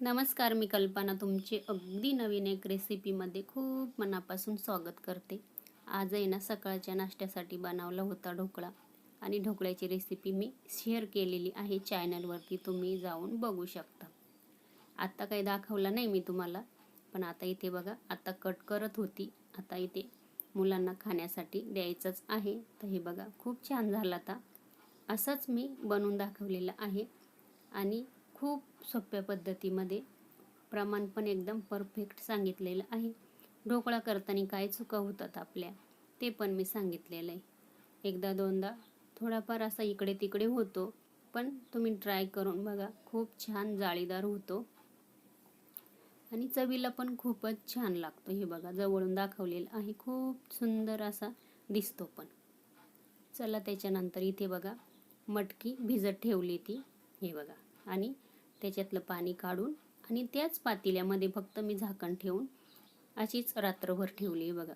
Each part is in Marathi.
नमस्कार मी कल्पना. तुमचे अगदी नवीन एक रेसिपीमध्ये खूप मनापासून स्वागत करते. आज आहे ना सकाळच्या नाश्त्यासाठी बनवला होता ढोकळा आणि ढोकळ्याची रेसिपी मी शेअर केलेली आहे चॅनलवरती तुम्ही जाऊन बघू शकता. आत्ता काही दाखवलं नाही मी तुम्हाला पण आता इथे बघा आता कट करत होती. आता इथे मुलांना खाण्यासाठी द्यायचंच आहे. तर हे बघा खूप छान झाला आता. असंच मी बनवून दाखवलेलं आहे. आणि खूप सोप्या पद्धतीमध्ये प्रमाण पण एकदम परफेक्ट सांगितलेलं आहे. ढोकळा करताना काय चुका होतात आपल्या ते पण मी सांगितलेलं आहे. एकदा दोनदा थोडाफार असा इकडे तिकडे होतो पण तुम्ही ट्राय करून बघा खूप छान जाळीदार होतो. आणि चवीला पण खूपच छान लागतो हे बघा जवळून दाखवलेलं आहे. खूप सुंदर असा दिसतो पण. चला त्याच्यानंतर इथे बघा मटकी भिजत ठेवली ती हे बघा. आणि त्याच्यातलं पाणी काढून आणि त्याच पातेल्यामध्ये फक्त मी झाकण ठेवून अशीच रात्रभर ठेवली आहे बघा.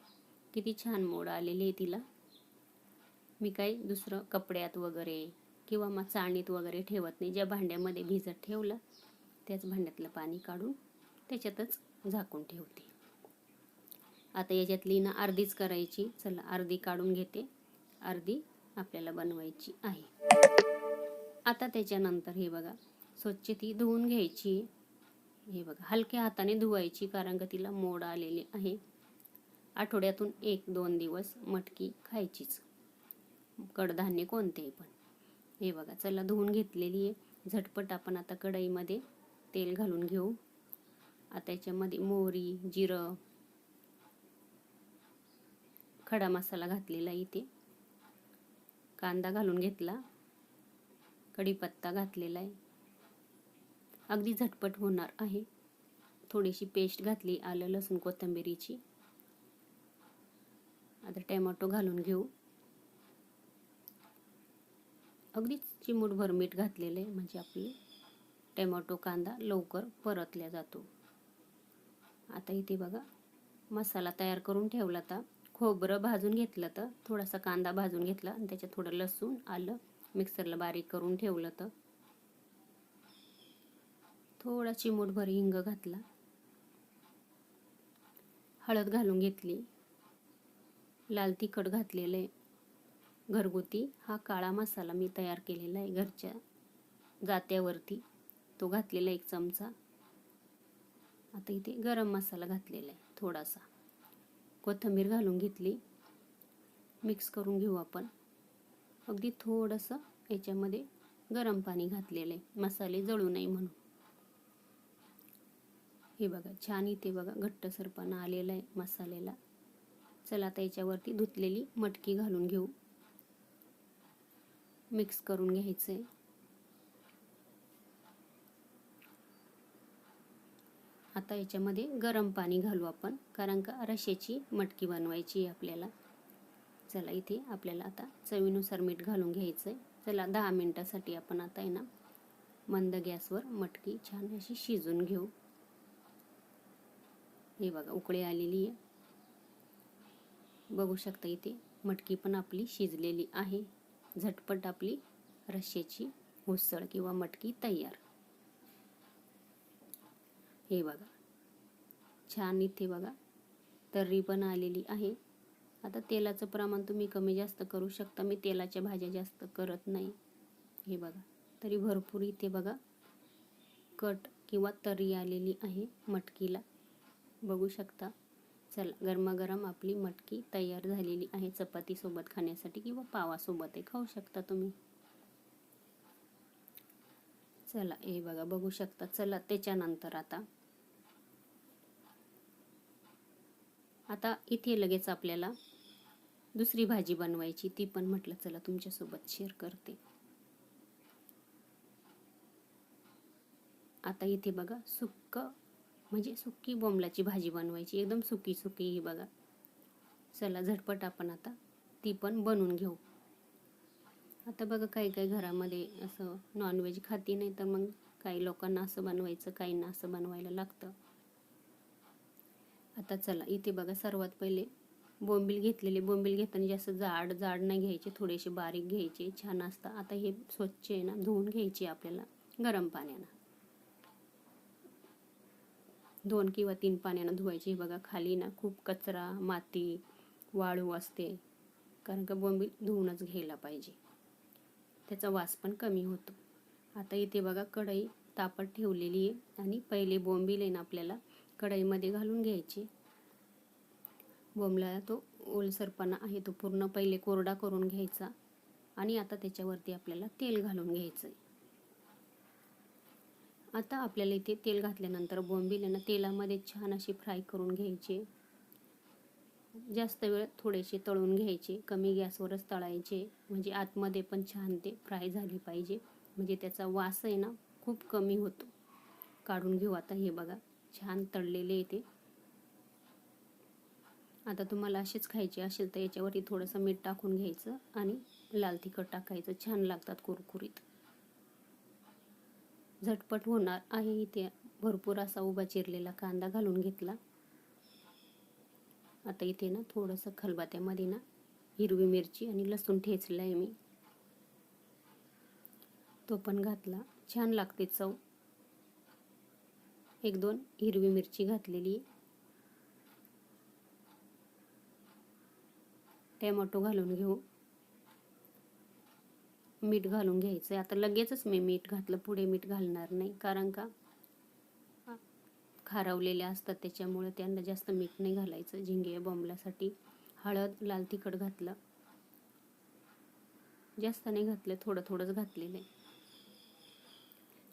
किती छान मोड आलेली आहे तिला. मी काही दुसरं कपड्यात वगैरे किंवा मग चाळणीत वगैरे ठेवत नाही. ज्या भांड्यामध्ये भिजत ठेवलं त्याच भांड्यातलं पाणी काढून त्याच्यातच झाकून ठेवते. आता याच्यातली ना अर्धीच करायची. चला अर्धी काढून घेते. अर्धी आपल्याला बनवायची आहे. आता त्याच्यानंतर हे बघा. स्वच्छ ती धुवून घ्यायची. हे बघा हलक्या हाताने धुवायची कारण का तिला मोड आलेली आहे. आठवड्यातून एक दोन दिवस मटकी खायचीच. कडधान्य कोणतेही पण. हे बघा चला धुवून घेतलेली आहे. झटपट आपण आता कढईमध्ये तेल घालून घेऊ. आता याच्यामध्ये मोहरी जिरं खडा मसाला घातलेला इथे. कांदा घालून घेतला. कढीपत्ता घातलेला आहे. अगदी झटपट होणार आहे. थोडीशी पेस्ट घातली आलं लसूण कोथिंबिरीची. आता टॅमॅटो घालून घेऊ. अगदीच चिमूटभर मीठ घातलेलं आहे म्हणजे आपले टॅमॅटो कांदा लवकर परतल्या जातो. आता इथे बघा मसाला तयार करून ठेवला तर खोबरं भाजून घेतलं तर थोडासा कांदा भाजून घेतला आणि त्याच्यात थोडं लसूण आलं मिक्सरला बारीक करून ठेवलं तर थोडा चिमूटभर हिंग घातला. हळद घालून घेतली. लाल तिखट घातलेलं आहे घरगुती. हा काळा मसाला मी तयार केलेला आहे घरच्या जात्यावरती तो घातलेला एक चमचा. आता इथे गरम मसाला घातलेला आहे थोडासा. कोथिंबीर घालून घेतली. मिक्स करून घेऊ आपण. अगदी थोडंसं याच्यामध्ये गरम पाणी घातलेलं आहे. मसाले जळू नये म्हणून. हे बघा छान इथे बघा घट्टसरपणा आलेला आहे मसाल्याला. चला आता याच्यावरती धुतलेली मटकी घालून घेऊ. मिक्स करून घ्यायचं आहे आता याच्यामध्ये गरम पाणी घालू आपण कारण का रश्याची मटकी बनवायची आहे आपल्याला. चला इथे आपल्याला आता चवीनुसार मीठ घालून घ्यायचं आहे चला दहा मिनटासाठी आपण आता आहे ना मंद गॅसवर मटकी छान अशी शिजून घेऊ. हे बघा उकळी आलेली आहे. बघू शकता इथे मटकी पण आपली शिजलेली आहे. झटपट आपली रश्याची उसळ किंवा मटकी तयार. हे बघा छान इथे बघा तर्री पण आलेली आहे. आता तेलाचं प्रमाण तुम्ही कमी जास्त करू शकता. मी तेलाच्या भाज्या जास्त करत नाही. हे बघा तरी भरपूर इथे बघा कट किंवा तर्री आलेली आहे मटकीला. बघू शकता. चला गरमागरम आपली मटकी तयार झालेली आहे. चपातीसोबत खाण्यासाठी किंवा पावासोबतही खाऊ शकता तुम्ही. चला हे बघा बघू शकता. चला त्याच्यानंतर आता. आता इथे लगेच आपल्याला दुसरी भाजी बनवायची. ती पण म्हटलं चला तुमच्यासोबत शेअर करते. आता इथे बघा सुक्क म्हणजे सुकी बोंबलाची भाजी बनवायची. एकदम सुकी सुकी ही बघा. चला झटपट आपण आता ती पण बनवून घेऊ. आता बघा काही काही घरामध्ये असं नॉनव्हेज खाती नाही तर मग काही लोकांना असं बनवायचं काहींना असं बनवायला लागतं. आता चला इथे बघा सर्वात पहिले बोंबील घेतलेले. बोंबील घेताना जास्त जाड जाड नाही घ्यायचे. थोडेसे बारीक घ्यायचे. छान असतं. आता हे स्वच्छ आहे ना धुवून घ्यायचे आपल्याला गरम पाण्यानं. दोन किंवा तीन पाण्यानं धुवायची. बघा खाली ना खूप कचरा माती वाळू असते. कारण का बोंबील धुवूनच घ्यायला पाहिजे. त्याचा वास पण कमी होतो. आता इथे बघा कढई तापत ठेवलेली आहे आणि पहिले बोंबील आहे ना आपल्याला कढईमध्ये घालून घ्यायची. बोंबला तो ओलसरपणा आहे तो पूर्ण पहिले कोरडा करून घ्यायचा आणि आता त्याच्यावरती आपल्याला तेल घालून घ्यायचं आहे आता आपल्याला इथे तेल घातल्यानंतर बोंबील ना तेलामध्ये छान अशी फ्राय करून घ्यायचे. जास्त वेळ थोडेसे तळून घ्यायचे. कमी गॅसवरच तळायचे. म्हणजे आतमध्ये पण छान ते फ्राय झाली पाहिजे. म्हणजे त्याचा वास आहे ना खूप कमी होतो. काढून घेऊ आता हे बघा. छान तळलेले येते आता तुम्हाला असेच खायचे असेल तर याच्यावरती थोडंसं मीठ टाकून घ्यायचं आणि लाल तिखट टाकायचं. छान लागतात कुरकुरीत. झटपट होणार आहे. इथे भरपूर असा उभा चिरलेला कांदा घालून घेतला. आता इथे ना थोडंसं खलबात्यामध्ये ना हिरवी मिरची आणि लसूण ठेचलं आहे मी. तो पण घातला. छान लागते चव. एक दोन हिरवी मिरची घातलेली. टॅमॅटो घालून घेऊ. मीठ घालून घ्यायचं आता लगेचच मी मीठ घातलं पुढे मीठ घालणार नाही. कारण का? खारवलेले असतात त्याच्यामुळे त्यांना जास्त मीठ नाही घालायचं झिंगे बॉम्बल्यासाठी हळद लाल तिखट घातलं. जास्त नाही घातलं थोडं थोडंच घातलेलं आहे.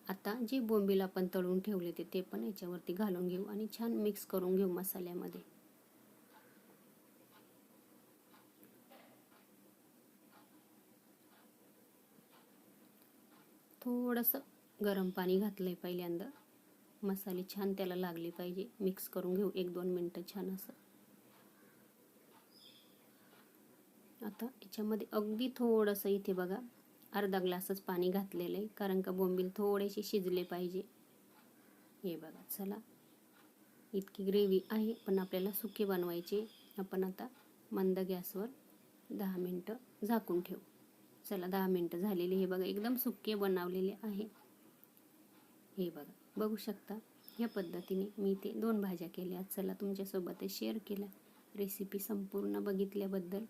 आता जे बोंबील आपण तळून ठेवले ते ते पण याच्यावरती घालून घेऊ आणि छान मिक्स करून घेऊ मसाल्यामध्ये. थोडंसं गरम पाणी घातलं आहे पहिल्यांदा. मसाले छान त्याला लागले पाहिजे. मिक्स करून घेऊ. एक दोन मिनटं छान असं. आता याच्यामध्ये अगदी थोडंसं इथे बघा अर्धा ग्लासच पाणी घातलेलं आहे कारण का बोंबील थोडेसे शिजले पाहिजे. हे बघा चला. इतकी ग्रेव्ही आहे पण आपल्याला सुके बनवायचे. आपण आता मंद गॅसवर दहा मिनटं झाकून ठेवू. चला दहा मिनटं झालेले हे बघा एकदम सुके बनवलेले आहे. हे बघा बघू शकता या पद्धतीने मी ते दोन भाज्या केल्या. चला तुमच्यासोबत शेअर केल्या. रेसिपी संपूर्ण बघितल्याबद्दल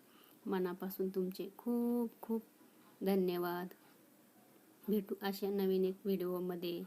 मनापासून तुमचे खूप खूप धन्यवाद. भेटू अशा नवीन एक व्हिडिओमध्ये